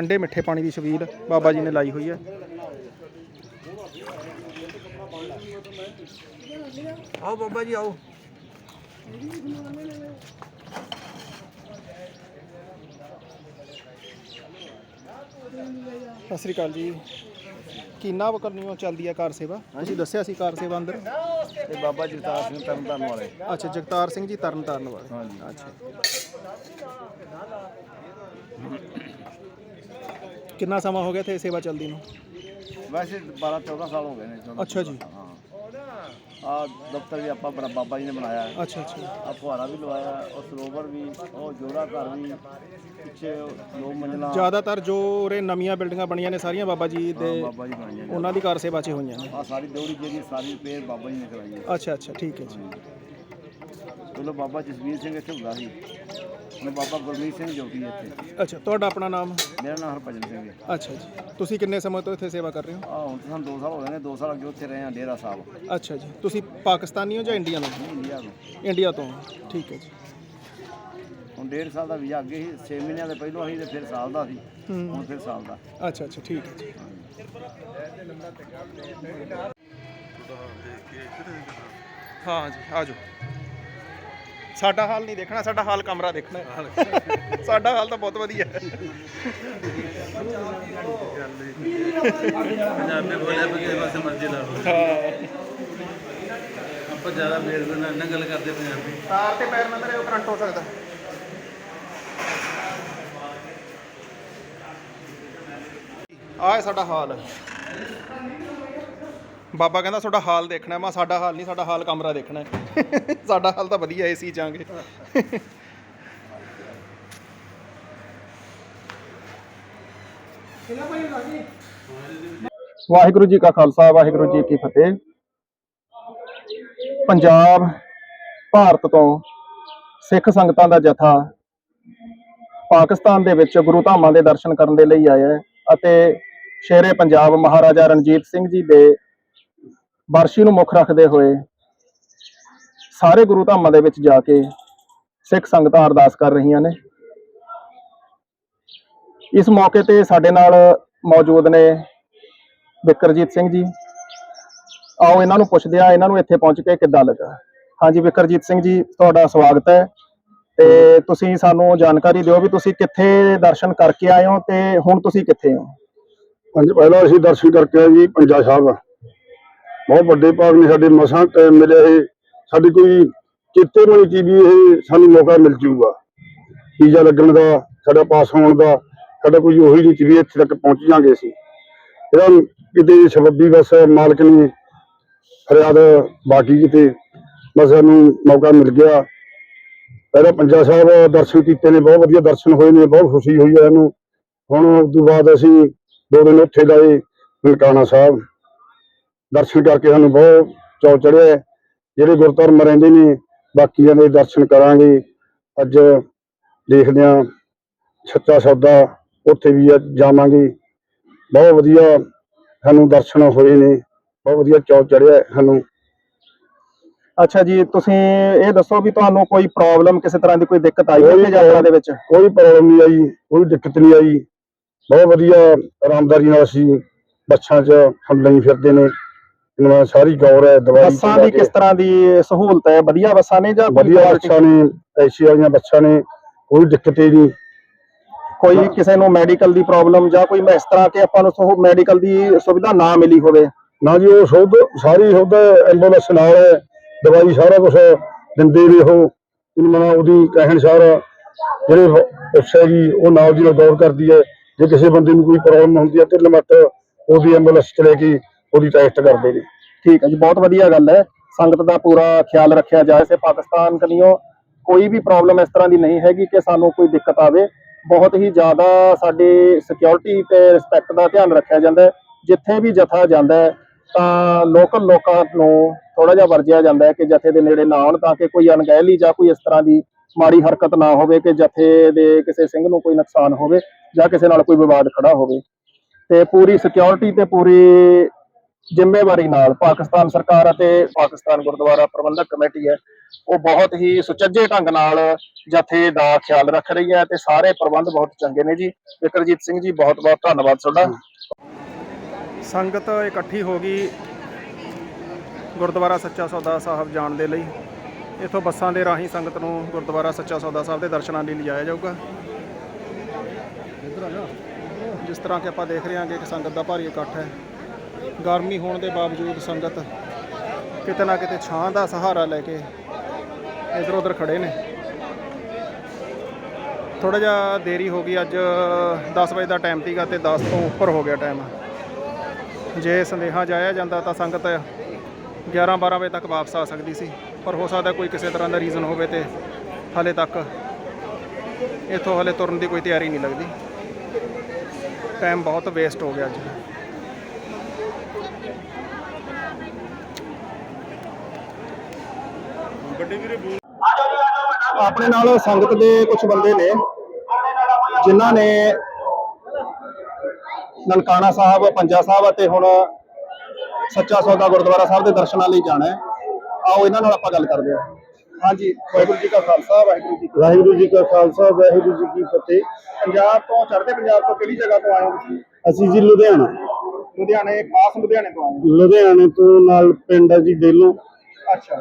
ਠੰਡੇ ਮਿੱਠੇ ਪਾਣੀ ਦੀ ਛਬੀਲ ਬਾਬਾ ਜੀ ਨੇ ਲਾਈ ਹੋਈ ਹੈ। ਆਓ ਬਾਬਾ ਜੀ ਆਓ। ਸਤਿ ਸ੍ਰੀ ਅਕਾਲ ਜੀ। ਕਿੰਨਾ ਵਕਰਨੀਓ ਚੱਲਦੀ ਹੈ ਕਾਰ ਸੇਵਾ? ਤੁਸੀਂ ਦੱਸਿਆ ਸੀ ਕਾਰ ਸੇਵਾ ਅੰਦਰ? ਤੇ ਬਾਬਾ ਜਗਤਾਰ ਸਿੰਘ ਤਰਨਤਾਰਨ ਵਾਲੇ। ਅੱਛਾ ਜਗਤਾਰ ਸਿੰਘ ਜੀ ਤਰਨ ਤਾਰਨ ਵਾਲੇ। ਹਾਂਜੀ। ਅੱਛਾ। ਕਿੰਨਾ ਸਮਾਂ ਹੋ ਗਿਆ ਇੱਥੇ ਸੇਵਾ ਚੱਲਦੀ ਨੂੰ? ਵੈਸੇ 12 14 ਸਾਲ ਹੋ ਗਏ ਨੇ ਚੌਦਾਂ- ਅੱਛਾ ਜੀ। ਹਾਂ। ਆ ਦਫ਼ਤਰ ਵੀ ਆਪਾਂ ਬਣਾ- ਬਾਬਾ ਜੀ ਨੇ ਬਣਾਇਆ ਹੈ। ਅੱਛਾ ਅੱਛਾ। ਆ ਫੁਹਾਰਾ ਵੀ ਲਵਾਇਆ ਉਹ ਸਰੋਵਰ ਵੀ ਉਹ ਜੋੜਾ ਘਰ ਵੀ ਪਿੱਛੇ ਦੋ ਮੰਜ਼ਲਾ। ਜ਼ਿਆਦਾਤਰ ਜੋ ਉਰੇ ਨਵੀਆਂ ਬਿਲਡਿੰਗਾਂ ਬਣੀਆਂ ਨੇ ਸਾਰੀਆਂ ਬਾਬਾ ਜੀ ਦੇ ਬਾਬਾ ਜੀ ਬਣਾਈਆਂ ਨੇ। ਉਹਨਾਂ ਦੀ ਕਾਰ ਸੇਵਾ 'ਚ ਹੀ ਹੋਈਆਂ ਨੇ। ਆ ਸਾਰੀ ਦੌੜੀ ਜਿਹੜੀ ਸਾਰੀ ਪੇਰ ਬਾਬਾ ਜੀ ਨੇ ਕਰਾਈ ਹੈ। ਅੱਛਾ ਅੱਛਾ ਠੀਕ ਹੈ ਜੀ। ਚਲੋ ਬਾਬਾ ਜਸਵੀਰ ਸਿੰਘ ਇੱਥੇ ਹੁੰਦਾ ਸੀ। ਹੁਣ ਬਾਬਾ ਗੁਰਮੀਤ ਸਿੰਘ ਜੋਗੀ ਹੈ ਇੱਥੇ। ਅੱਛਾ ਤੁਹਾਡਾ ਆਪਣਾ ਨਾਮ? ਮੇਰਾ ਨਾਮ ਹਰਭਜਨ ਸਿੰਘ ਹੈ। ਅੱਛਾ ਜੀ। ਤੁਸੀਂ ਕਿੰਨੇ ਸਮੇਂ ਤੋਂ ਇੱਥੇ ਸੇਵਾ ਕਰ ਰਹੇ ਹੋ? ਆ ਹੁਣ ਤਾਂ ਸਾਨੂੰ 2 ਸਾਲ ਹੋ ਗਏ ਨੇ 2 ਸਾਲ ਅੱਗੇ ਉੱਥੇ ਰਹੇ ਆ ਡੇਰਾ ਸਾਹਿਬ। ਅੱਛਾ ਜੀ। ਤੁਸੀਂ ਪਾਕਿਸਤਾਨੀ ਹੋ ਜਾਂ ਇੰਡੀਅਨ ਹੋ ਇੰਡੀਆ ਤੋਂ। ਇੰਡੀਆ ਤੋਂ। ਠੀਕ ਹੈ ਜੀ। ਹੁਣ ਡੇਢ ਸਾਲ ਦਾ ਵੀਜ਼ਾ ਅੱਗੇ ਸੀ 6 ਮਹੀਨਿਆਂ ਦੇ ਪਹਿਲੋਂ ਸੀ ਤੇ ਫਿਰ ਸਾਲ ਦਾ ਸੀ। ਹੂੰ। ਹੁਣ ਫਿਰ ਸਾਲ ਦਾ। ਅੱਛਾ ਅੱਛਾ ਠੀਕ ਹੈ ਜੀ। ਹਾਂ ਜੀ ਆ ਜਾਓ। ਸਾਡਾ ਹਾਲ ਨਹੀਂ ਦੇਖਣਾ ਸਾਡਾ ਹਾਲ ਕਮਰਾ ਦੇਖਣਾ। ਹੈ। ਸਾਡਾ ਹਾਲ ਤਾਂ ਬਹੁਤ ਵਧੀਆ। ਹੈ ਪੰਜਾਬੀ ਬੋਲਿਆ ਬਗੇ ਬਸ ਮਰਜ਼ੀ ਲਾ ਲਓ। ਹਾਂ। ਆਪਾਂ ਜ਼ਿਆਦਾ ਬੇਰ ਨਾਲ ਨਾ ਗੱਲ ਕਰਦੇ ਪੰਜਾਬੀ। ਤਾਰ ਤੇ ਪੈਰ ਨਾ ਧਰੇ ਉਹ ਕਰੰਟ ਹੋ ਸਕਦਾ। ਆਹ ਹੈ ਸਾਡਾ ਹਾਲ। ਬਾਬਾ ਕਹਿੰਦਾ ਤੁਹਾਡਾ ਹਾਲ ਦੇਖਣਾ ਮੈਂ ਸਾਡਾ ਹਾਲ ਨਹੀਂ, ਸਾਡਾ ਹਾਲ ਕਮਰਾ ਦੇਖਣਾ ਸਾਡਾ ਹਾਲ ਤਾਂ ਵਧੀਆ ਏਸੀ ਚਾਂਗੇ ਵਾਹਿਗੁਰੂ ਜੀ ਕਾ ਖਾਲਸਾ, ਵਾਹਿਗੁਰੂ ਜੀ ਕੀ ਫਤਿਹ। ਪੰਜਾਬ, ਭਾਰਤ ਤੋਂ ਸਿੱਖ ਸੰਗਤਾਂ ਦਾ ਜਥਾ ਪਾਕਿਸਤਾਨ ਦੇ ਵਿੱਚ ਗੁਰੂ ਧਾਮਾਂ ਦੇ ਦਰਸ਼ਨ ਕਰਨ ਦੇ ਲਈ ਆਇਆ ਹੈ ਅਤੇ ਸ਼ੇਰੇ ਪੰਜਾਬ ਮਹਾਰਾਜਾ ਰਣਜੀਤ ਸਿੰਘ ਜੀ ਦੇ ਬਰਸ਼ੀ ਨੂੰ ਮੁੱਖ ਰੱਖਦੇ ਹੋਏ ਸਾਰੇ ਗੁਰੂ ਧਾਮਾਂ ਦੇ ਵਿੱਚ ਜਾ ਕੇ ਸਿੱਖ ਸੰਗਤਾਂ ਅਰਦਾਸ ਕਰ ਰਹੀਆਂ ਨੇ। ਇਸ ਮੌਕੇ ਤੇ ਸਾਡੇ ਨਾਲ ਮੌਜੂਦ ਨੇ ਵਿਕਰਜੀਤ ਸਿੰਘ ਜੀ। ਆਓ ਇਹਨਾਂ ਨੂੰ ਪੁੱਛਦੇ ਆ ਇਹਨਾਂ ਨੂੰ ਇੱਥੇ ਪਹੁੰਚ ਕੇ ਕਿੱਦਾਂ ਲੱਗਾ? ਹਾਂਜੀ, ਵਿਕਰਜੀਤ ਸਿੰਘ ਜੀ, ਤੁਹਾਡਾ ਸਵਾਗਤ ਹੈ ਤੇ ਤੁਸੀਂ ਸਾਨੂੰ ਜਾਣਕਾਰੀ ਦਿਓ ਵੀ ਤੁਸੀਂ ਕਿੱਥੇ ਦਰਸ਼ਨ ਕਰਕੇ ਆਏ ਹੋ ਤੇ ਹੁਣ ਤੁਸੀਂ ਕਿੱਥੇ ਹੋ? ਹਾਂਜੀ, ਪਹਿਲਾਂ ਅਸੀਂ ਦਰਸ਼ਨ ਕਰਕੇ ਆਏ ਜੀ, ਪੰਜਾ ਸਾਹਿਬ। ਬਹੁਤ ਵੱਡੇ ਭਾਗ ਨੇ ਸਾਡੇ ਮਸਾਂ ਟਾਈਮ ਮਿਲਿਆ ਇਹ। ਸਾਡੀ ਕੋਈ ਚਿੱਤੇ ਨਹੀਂ ਕੀ ਵੀ ਇਹ ਸਾਨੂੰ ਮੌਕਾ ਮਿਲ ਜੂਗਾ। ਵੀਜ਼ਾ ਲੱਗਣ ਦਾ, ਸਾਡਾ ਪਾਸ ਹੋਣ ਦਾ, ਸਾਡਾ ਕੋਈ ਉਹੀ ਨਹੀਂ ਵੀ ਇੱਥੇ ਤੱਕ ਪਹੁੰਚ ਜਾਾਂਗੇ ਅਸੀਂ। ਇਹਦਾ ਕਿਤੇ ਸਬੱਬੀ ਬਸ ਮਾਲਕ ਨੇ ਫਰਿਆਦ ਬਾਕੀ ਕਿਤੇ, ਬਸ ਸਾਨੂੰ ਮੌਕਾ ਮਿਲ ਗਿਆ। ਪਹਿਲਾਂ ਪੰਜਾ ਸਾਹਿਬ ਦਰਸ਼ਨ ਕੀਤੇ ਨੇ, ਬਹੁਤ ਵਧੀਆ ਦਰਸ਼ਨ ਹੋਏ ਨੇ, ਬਹੁਤ ਖੁਸ਼ੀ ਹੋਈ ਹੈ ਇਹਨੂੰ ਹੁਣ ਉਸ ਤੋਂ ਬਾਅਦ ਅਸੀਂ ਦੋ ਦਿਨ ਉੱਥੇ ਲਾਏ ਨਨਕਾਣਾ ਸਾਹਿਬ। ਦਰਸ਼ਨ ਕਰਕੇ ਸਾਨੂੰ ਬਹੁਤ ਚੌ ਚੜਿਆ ਜਿਹੜੇ ਗੁਰਧਰਮ ਰਹਿੰਦੇ ਨੇ ਬਾਕੀਆਂ ਦੇ ਦਰਸ਼ਨ ਕਰਾਂਗੇ। ਅੱਜ ਦੇਖਦੇ ਹਾਂ ਸੱਚਾ ਸੌਦਾ ਉੱਥੇ ਵੀ ਜਾਵਾਂਗੇ। ਬਹੁਤ ਵਧੀਆ ਸਾਨੂੰ ਦਰਸ਼ਨ ਹੋਏ ਨੇ ਬਹੁਤ ਵਧੀਆ ਚੌ ਚੜਿਆ ਸਾਨੂੰ। ਅੱਛਾ ਜੀ ਤੁਸੀਂ ਇਹ ਦੱਸੋ ਵੀ ਤੁਹਾਨੂੰ ਕੋਈ ਪ੍ਰੋਬਲਮ ਕਿਸੇ ਤਰ੍ਹਾਂ ਦੀ ਕੋਈ ਦਿੱਕਤ ਆਈ ਹੈ ਯਾਤਰਾ ਦੇ ਵਿੱਚ? ਕੋਈ ਪ੍ਰੋਬਲਮ ਨਹੀਂ ਆਈ ਕੋਈ ਦਿੱਕਤ ਨਹੀਂ ਆਈ। ਬਹੁਤ ਵਧੀਆ ਆਰਾਮਦਾਰੀ ਨਾਲ ਅਸੀਂ ਬੱਸਾਂ 'ਚ ਲਈ ਫਿਰਦੇ ਨੇ। ਨਾਲ ਸਾਰੀ ਗੌਰ ਹੈ ਦਵਾਈ ਬੱਸਾਂ ਦੀ ਕਿਸ ਤਰ੍ਹਾਂ ਦੀ ਸਹੂਲਤ ਹੈ? ਵਧੀਆ ਬੱਸਾਂ ਨੇ ਜਾਂ ਵਧੀਆ ਬੱਸਾਂ ਨੇ ਐਸੀ ਵਾਲੀਆਂ ਬੱਸਾਂ ਨੇ ਕੋਈ ਦਿੱਕਤ ਹੀ ਨਹੀਂ। ਕੋਈ ਕਿਸੇ ਨੂੰ ਮੈਡੀਕਲ ਦੀ ਪ੍ਰੋਬਲਮ ਜਾਂ ਕੋਈ ਇਸ ਤਰ੍ਹਾਂ ਕਿ ਆਪਾਂ ਨੂੰ ਮੈਡੀਕਲ ਦੀ ਸੁਵਿਧਾ ਨਾ ਮਿਲੀ ਹੋਵੇ? ਨਾ ਜੀ ਉਹ ਸੁੱਧ ਸਾਰੀ ਸੁੱਧ ਐਂਬੂਲੈਂਸ ਨਾਲ ਹੈ। ਦਵਾਈ ਸਾਰਾ ਕੁਝ ਦਿੰਦੇ ਨੇ ਉਹ। ਨਾਲ ਉਹਦੀ ਕਹਿਣ ਸਾਰ ਜਿਹੜੇ ਉਸ ਹੈਗੀ ਉਹ ਨਾਲ ਦੀ ਨਾਲ ਗੌਰ ਕਰਦੀ ਹੈ। ਜੇ ਕਿਸੇ ਬੰਦੇ ਨੂੰ ਕੋਈ ਪ੍ਰੋਬਲਮ ਹੁੰਦੀ ਹੈ ਤੇ ਲਮਟ ਉਹਦੀ ਐਂਬੂਲੈਂਸ ਚ ਲੈ ਕੇ ਉਹਦੀ ਟੈਸਟ ਕਰਦੇ ਨੇ। ਠੀਕ ਹੈ ਜੀ, ਬਹੁਤ ਵਧੀਆ ਗੱਲ ਹੈ। ਸੰਗਤ ਦਾ ਪੂਰਾ ਖਿਆਲ ਰੱਖਿਆ ਜਾਏ ਸੇ ਪਾਕਿਸਤਾਨ ਕਨੀਓ ਕੋਈ ਵੀ ਪ੍ਰੋਬਲਮ ਇਸ ਤਰ੍ਹਾਂ ਦੀ ਨਹੀਂ ਹੈਗੀ ਕਿ ਸਾਨੂੰ ਕੋਈ ਦਿੱਕਤ ਆਵੇ। ਬਹੁਤ ਹੀ ਜ਼ਿਆਦਾ ਸਾਡੀ ਸਿਕਿਉਰਿਟੀ ਤੇ ਰਿਸਪੈਕਟ ਦਾ ਧਿਆਨ ਰੱਖਿਆ ਜਾਂਦਾ ਹੈ। ਜਿੱਥੇ ਵੀ ਜਥਾ ਜਾਂਦਾ ਹੈ, ਤਾਂ ਲੋਕਲ ਲੋਕਾਂ ਨੂੰ ਥੋੜਾ ਜਿਹਾ ਵਰਜਿਆ ਜਾਂਦਾ ਹੈ ਕਿ ਜਥੇ ਦੇ ਨੇੜੇ ਨਾ ਆਉਣ ਤਾਂ ਕਿ ਕੋਈ ਅਣਗਹਿਲੀ ਜਾਂ ਕੋਈ ਇਸ ਤਰ੍ਹਾਂ ਦੀ ਮਾੜੀ ਹਰਕਤ ਨਾ ਹੋਵੇ ਕਿ ਜਥੇ ਦੇ ਕਿਸੇ ਸਿੰਘ ਨੂੰ ਕੋਈ ਨੁਕਸਾਨ ਹੋਵੇ ਜਾਂ ਕਿਸੇ ਨਾਲ ਕੋਈ ਵਿਵਾਦ ਖੜਾ ਹੋਵੇ। ਤੇ ਪੂਰੀ ਸਿਕਿਉਰਿਟੀ ਤੇ ਪੂਰੀ ਜ਼ਿੰਮੇਵਾਰੀ ਨਾਲ ਪਾਕਿਸਤਾਨ ਸਰਕਾਰ ਅਤੇ ਪਾਕਿਸਤਾਨ ਗੁਰਦੁਆਰਾ ਪ੍ਰਬੰਧਕ ਕਮੇਟੀ ਹੈ, ਉਹ ਬਹੁਤ ਹੀ ਸੁਚੱਜੇ ਢੰਗ ਨਾਲ ਜਥੇ ਦਾ ਖਿਆਲ ਰੱਖ ਰਹੀ ਹੈ ਤੇ ਸਾਰੇ ਪ੍ਰਬੰਧ ਬਹੁਤ ਚੰਗੇ ਨੇ ਜੀ। ਵਿਕਰਜੀਤ ਸਿੰਘ ਜੀ, ਬਹੁਤ ਬਹੁਤ ਧੰਨਵਾਦ ਤੁਹਾਡਾ। ਸੰਗਤ ਇਕੱਠੀ ਹੋ ਗਈ ਗੁਰਦੁਆਰਾ ਸੱਚਾ ਸੌਦਾ ਸਾਹਿਬ ਜਾਣ ਦੇ ਲਈ। ਇਥੋਂ ਬੱਸਾਂ ਦੇ ਰਾਹੀਂ ਸੰਗਤ ਨੂੰ ਗੁਰਦੁਆਰਾ ਸੱਚਾ ਸੌਦਾ ਸਾਹਿਬ ਦੇ ਦਰਸ਼ਨਾਂ ਲਈ ਲਿਜਾਇਆ ਜਾਊਗਾ। ਜਿਸ ਤਰ੍ਹਾਂ ਕਿ ਆਪਾਂ ਦੇਖ ਰਹੇ ਹਾਂ ਕਿ ਸੰਗਤ ਦਾ ਭਾਰੀ ਇਕੱਠ ਹੈ। ਗਰਮੀ ਹੋਣ ਦੇ ਬਾਵਜੂਦ ਸੰਗਤ ਕਿਤੇ ਨਾ ਕਿਤੇ ਛਾਂ ਦਾ ਸਹਾਰਾ ਲੈ ਕੇ ਇਧਰ ਉਧਰ ਖੜੇ ਨੇ। ਥੋੜਾ ਜਿਹਾ ਦੇਰੀ ਹੋ ਗਈ, ਅੱਜ 10 ਵਜੇ ਦਾ ਟਾਈਮ ਸੀਗਾ ਤੇ 10 ਤੋਂ ਉੱਪਰ ਹੋ ਗਿਆ ਟਾਈਮ ਜੇ ਸੰਦੇਹਾ ਜਾਇਆ ਜਾਂਦਾ ਤਾਂ ਸੰਗਤ 11 12 ਵਜੇ ਤੱਕ ਵਾਪਸ ਆ ਸਕਦੀ ਸੀ, ਪਰ ਹੋ ਸਕਦਾ ਕੋਈ ਕਿਸੇ ਤਰ੍ਹਾਂ ਦਾ ਰੀਜ਼ਨ ਹੋਵੇ ਤੇ ਹਲੇ ਤੱਕ ਇੱਥੋਂ ਹਲੇ ਤੁਰਨ ਦੀ ਕੋਈ ਤਿਆਰੀ ਨਹੀਂ ਲੱਗਦੀ। ਟਾਈਮ ਬਹੁਤ ਵੇਸਟ ਹੋ ਗਿਆ ਅੱਜ। ਆਪਣੇ ਨਾਲ ਸੰਗਤ ਦੇ ਕੁਝ ਬੰਦੇ ਨੇ ਜਿਨ੍ਹਾਂ ਨੇ ਨਨਕਾਣਾ ਸਾਹਿਬ ਪੰਜਾ ਸਾਹਿਬ ਅਤੇ ਹੁਣ ਸੱਚਾ ਸੌਦਾ ਗੁਰਦੁਆਰਾ ਸਾਹਿਬ ਦੇ ਦਰਸ਼ਨਾਂ ਲਈ ਜਾਣਾ ਹੈ। ਆਓ ਇਹਨਾਂ ਨਾਲ ਆਪਾਂ ਗੱਲ ਕਰਦੇ ਹਾਂ। ਹਾਂਜੀ ਵਾਹਿਗੁਰੂ ਜੀ ਕਾ ਖਾਲਸਾ ਵਾਹਿਗੁਰੂ ਜੀ ਕੀ ਵਾਹਿਗੁਰੂ ਜੀ ਕਾ ਖਾਲਸਾ ਵਾਹਿਗੁਰੂ ਜੀ ਕੀ ਫਤਿਹ। ਪੰਜਾਬ ਤੋਂ ਚੜ੍ਹਦੇ ਪੰਜਾਬ ਤੋਂ ਕਿਹੜੀ ਜਗ੍ਹਾ ਤੋਂ ਆਏ ਹੋ ਤੁਸੀਂ? ਅਸੀਂ ਜੀ ਲੁਧਿਆਣਾ। ਲੁਧਿਆਣੇ ਖਾਸ ਲੁਧਿਆਣੇ ਤੋਂ ਆਏ ਲੁਧਿਆਣੇ ਤੋਂ ਨਾਲ ਪਿੰਡ ਹੈ ਜੀ ਡੇਲੋਂ। ਅੱਛਾ।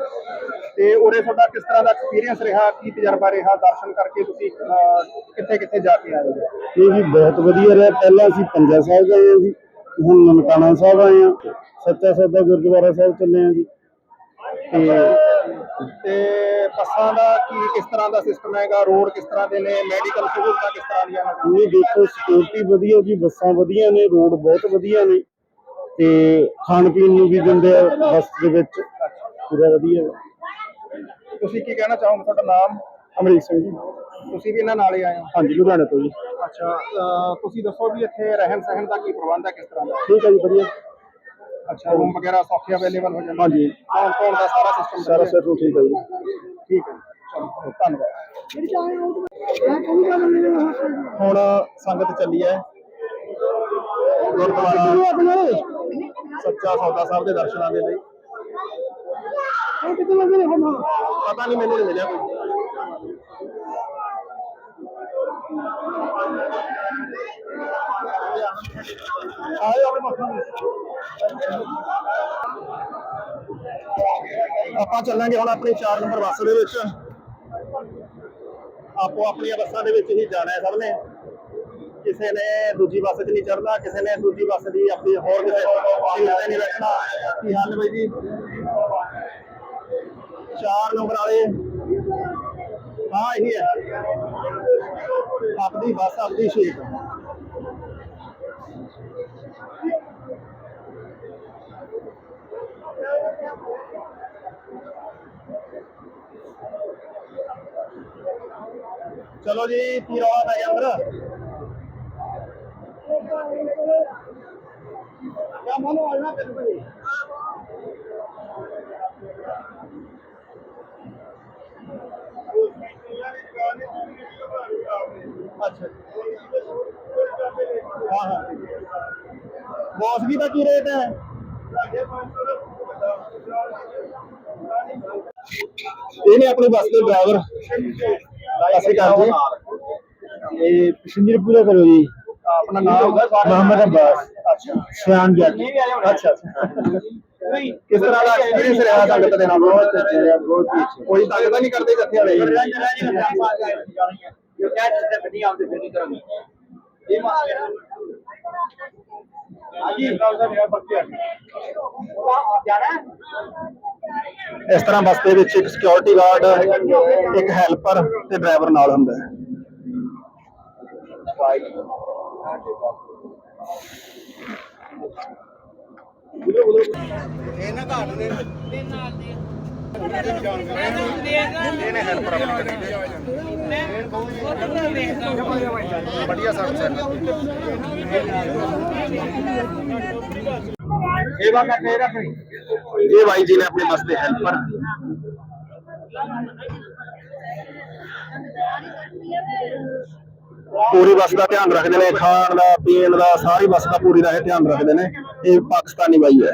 ਤੇ ਉਰੇ ਤੁਹਾਡਾ ਕਿਸ ਤਰ੍ਹਾਂ ਦਾ ਐਕਸਪੀਰੀਅੰਸ ਰਿਹਾ? ਕੀ ਤਜਰਬਾ ਰਿਹਾ? ਦਰਸ਼ਨ ਕਰਕੇ ਤੁਸੀਂ ਕਿੱਥੇ ਕਿੱਥੇ ਜਾ ਕੇ ਆਏ ਹੋ? ਇਹ ਜੀ ਬਹੁਤ ਵਧੀਆ ਰਿਹਾ। ਪਹਿਲਾਂ ਅਸੀਂ ਪੰਜਾ ਸਾਹਿਬ ਗਏ ਜੀ ਹੁਣ ਨਨਕਾਣਾ ਸਾਹਿਬ ਆਏ ਹਾਂ। ਸੱਚਾ ਸੌਦਾ ਗੁਰਦੁਆਰਾ ਸਾਹਿਬ ਚੱਲੇ ਹਾਂ ਜੀ। ਤੇ ਤੇ ਬੱਸਾਂ ਦਾ ਕੀ ਕਿਸ ਤਰ੍ਹਾਂ ਦਾ ਸਿਸਟਮ ਹੈਗਾ? ਰੋਡ ਕਿਸ ਤਰ੍ਹਾਂ ਦੇ ਨੇ? ਮੈਡੀਕਲ ਸਹੂਲਤਾਂ ਕਿਸ ਤਰ੍ਹਾਂ ਦੀਆਂ ਨੇ? ਇਹ ਦੇਖੋ ਸਿਕਿਉਰਿਟੀ ਵਧੀਆ ਜੀ ਬੱਸਾਂ ਵਧੀਆ ਨੇ ਰੋਡ ਬਹੁਤ ਵਧੀਆ ਨੇ। ਤੇ ਖਾਣ ਪੀਣ ਨੂੰ ਵੀ ਦਿੰਦੇ ਆ ਬੱਸ ਦੇ ਵਿੱਚ। ਪੂਰਾ ਵਧੀਆ। ਵਾ। ਤੁਸੀਂ ਕੀ ਕਹਿਣਾ ਚਾਹੋਗੇ? ਤੁਹਾਡਾ ਨਾਮ? ਅਮਰੀਕ ਸਿੰਘ ਜੀ। ਤੁਸੀਂ ਵੀ ਇਹਨਾਂ ਨਾਲ ਹੀ ਆਏ ਹੋ? ਹਾਂਜੀ ਲੁਧਿਆਣੇ ਤੋਂ ਜੀ। ਅੱਛਾ ਅਹ ਤੁਸੀਂ ਦੱਸੋ ਵੀ ਇੱਥੇ ਰਹਿਣ ਸਹਿਣ ਦਾ ਕੀ ਪ੍ਰਬੰਧ ਹੈ ਕਿਸ ਤਰ੍ਹਾਂ ਦਾ? ਠੀਕ ਹੈ ਜੀ ਵਧੀਆ। ਅੱਛਾ ਰੂਮ ਵਗੈਰਾ ਸੌਖੇ ਅਵੇਲੇਬਲ ਹੋ ਜਾਂਦੇ? ਹਾਂਜੀ। ਕੌਣ ਕੌਣ ਦਾ ਸਾਰਾ ਸਿਸਟਮ ਸਾਰਾ ਸੈਟ ਠੀਕ ਹੈ ਜੀ। ਠੀਕ ਹੈ ਚਲੋ ਧੰਨਵਾਦ। ਹੁਣ ਸੰਗਤ ਚੱਲੀ ਹੈ। ਗੁਰਦੁਆਰਾ ਸੱਚਾ ਸੌਦਾ ਸਾਹਿਬ ਦੇ ਦਰਸ਼ਨਾਂ ਦੇ ਲਈ। ਪਤਾ ਨਹੀਂ ਮੈਨੂੰ ਨਹੀਂ ਮਿਲਿਆ ਕੋਈ ਆਏ ਆਪਣੇ ਮੱਥਾ ਆਪਾਂ ਚੱਲਾਂਗੇ ਹੁਣ ਆਪਣੀ 4 ਨੰਬਰ ਬੱਸ ਦੇ ਵਿੱਚ ਆਪੋ ਆਪਣੀਆਂ ਬੱਸਾਂ ਦੇ ਵਿੱਚ ਹੀ ਜਾਣਾ ਹੈ ਸਭ ਨੇ ਕਿਸੇ ਨੇ ਦੂਜੀ ਬੱਸ 'ਚ ਨਹੀਂ ਚੜਨਾ ਕਿਸੇ ਨੇ ਦੂਜੀ ਬੱਸ ਦੀ ਆਪਣੀ ਹੋਰ ਕਿਸੇ ਸੀਟ ਤੇ ਨਹੀਂ ਬੈਠਣਾ ਕੀ ਹਾਲ ਬਈ ਜੀ 4 ਨੰਬਰ ਵਾਲੇ। ਹਾਂ, ਇਹੀ ਹੈ। ਆਪਣੀ ਬੱਸ ਆਪਣੀ ਸੀਟ ਚਲੋ ਜੀ, ਕੀ ਰੌਲਾ ਪੈ ਗਿਆ ਅੰਦਰ? ਕਿਆ ਮਨੋ ਆਣਾ ਤੈਨੂੰ ਕੋਈ वासगी का की रेट है ਇਹਨੇ ਆਪਣੀ ਬੱਸ ਦੇ ਡਰਾਈਵਰ ਅਸੀਂ ਕਰਦੇ ਇਹ ਪੈਸੰਜਰ ਪੂਰਾ ਕਰੋ ਜੀ ਆਪਣਾ ਨਾਮ ਹੋਗਾ ਮੁਹੰਮਦ ਅਬਾਸ ਅੱਛਾ ਸ਼ਿਆਨ ਜੀ ਅੱਛਾ ਨਹੀਂ ਕਿਸ ਤਰ੍ਹਾਂ ਦਾ ਐਕਸਪੀਰੀਅੰਸ ਰਿਹਾ ਤਾਕਤ ਦੇਣਾ ਬਹੁਤ ਅੱਛਾ ਰਿਹਾ ਬਹੁਤ ਹੀ ਅੱਛਾ ਕੋਈ ਤਾਕਤ ਨਹੀਂ ਕਰਦੇ ਇਕੱਠੇ ਵਾਲੇ ਇਹ ਕਿਆ ਚੀਜ਼ ਤੇ ਨਹੀਂ ਆਉਂਦੇ ਫਿਰ ਨਹੀਂ ਕਰਾਂਗੇ ਇਹ ਮਾਰ ਇਸ ਤਰ੍ਹਾਂ ਬੱਸ ਦੇ ਵਿੱਚ ਇੱਕ ਸਿਕਿਉਰਿਟੀ ਗਾਰਡ ਇੱਕ ਹੈਲਪਰ ਤੇ ਡਰਾਈਵਰ ਨਾਲ ਹੁੰਦਾ ਹੈ ਇਹਨੇ ਹੈਲਪਰ ਆਪਣੀ ये भाई जी ने अपने मस्ते हेल्पर पूरी बस का ध्यान रखते हैं, खान का पीन का सारी बस का पूरी का ध्यान रखते हैं। ये पाकिस्तानी भाई है।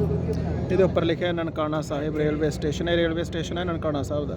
ਇਹਦੇ ਉੱਪਰ ਲਿਖਿਆ ਨਨਕਾਣਾ ਸਾਹਿਬ ਰੇਲਵੇ ਸਟੇਸ਼ਨ ਇਹ ਰੇਲਵੇ ਸਟੇਸ਼ਨ ਹੈ ਨਨਕਾਣਾ ਸਾਹਿਬ ਦਾ।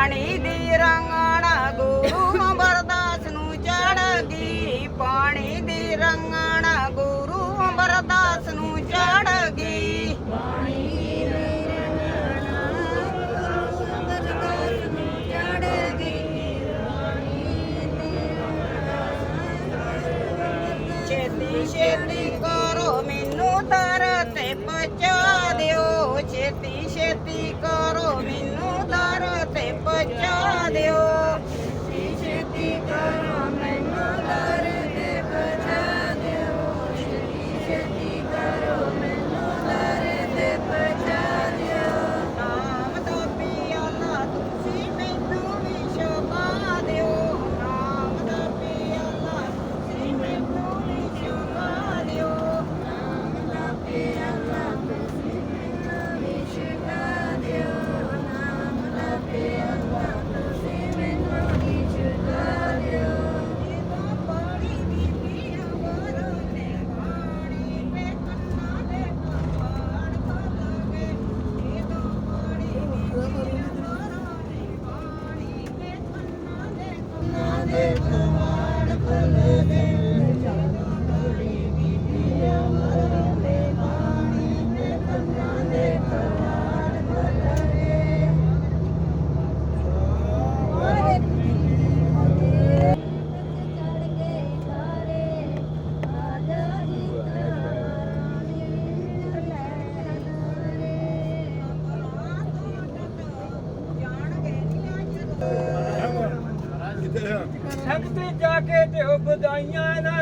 ਪਾਣੀ ਦੀ ਰੰਗਣਾ ਗੁਰੂ ਬਰਦਾਸ ਨੂੰ ਚੜ ਗਈ। ਪਾਣੀ ਦੀ ਰੰਗਣਾ ਗੁਰੂ ਬਰਦਾਸ ਨੂੰ ਚੜ ਗਈ। ਛੇਤੀ ਛੇਤੀ ਕਰੋ ਮੈਨੂੰ ਦਰ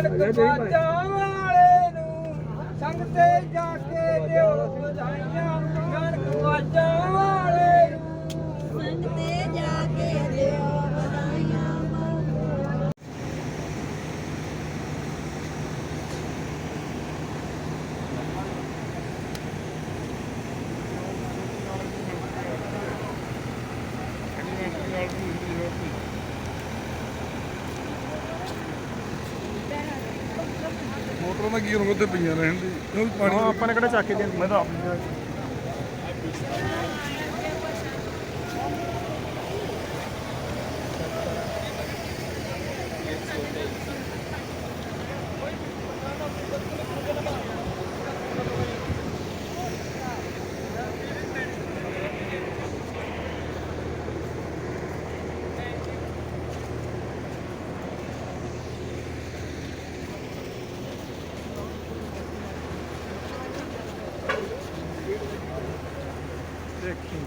ਨਾਨਕ ਬਾਜਾਂ ਵਾਲੇ ਨੂੰ ਸੰਗਤ ਜਾ ਕੇ ਦਿਓ ਵਧਾਈਆਂ। ਨਾਨਕ ਬਾਜਾਂ ਵਾਲੇ ਨੂੰ ਸੰਗਤੇ ਜਾ ਕੇ ਦਿਓ ਵਧਾਈਆਂ ਉਹਨਾਂ ਕੀ ਉਹਨਾਂ ਤੇ ਪਈਆਂ ਰਹਿਣ ਦੀ। ਕਿਉਂਕਿ ਪਾਣੀ ਹਾਂ ਆਪਾਂ ਨੇ ਕਿਹੜਾ ਚੱਕ ਕੇ ਦੇਣੀ ਮੈਂ ਤਾਂ ਆਪ ਦੇਖੀ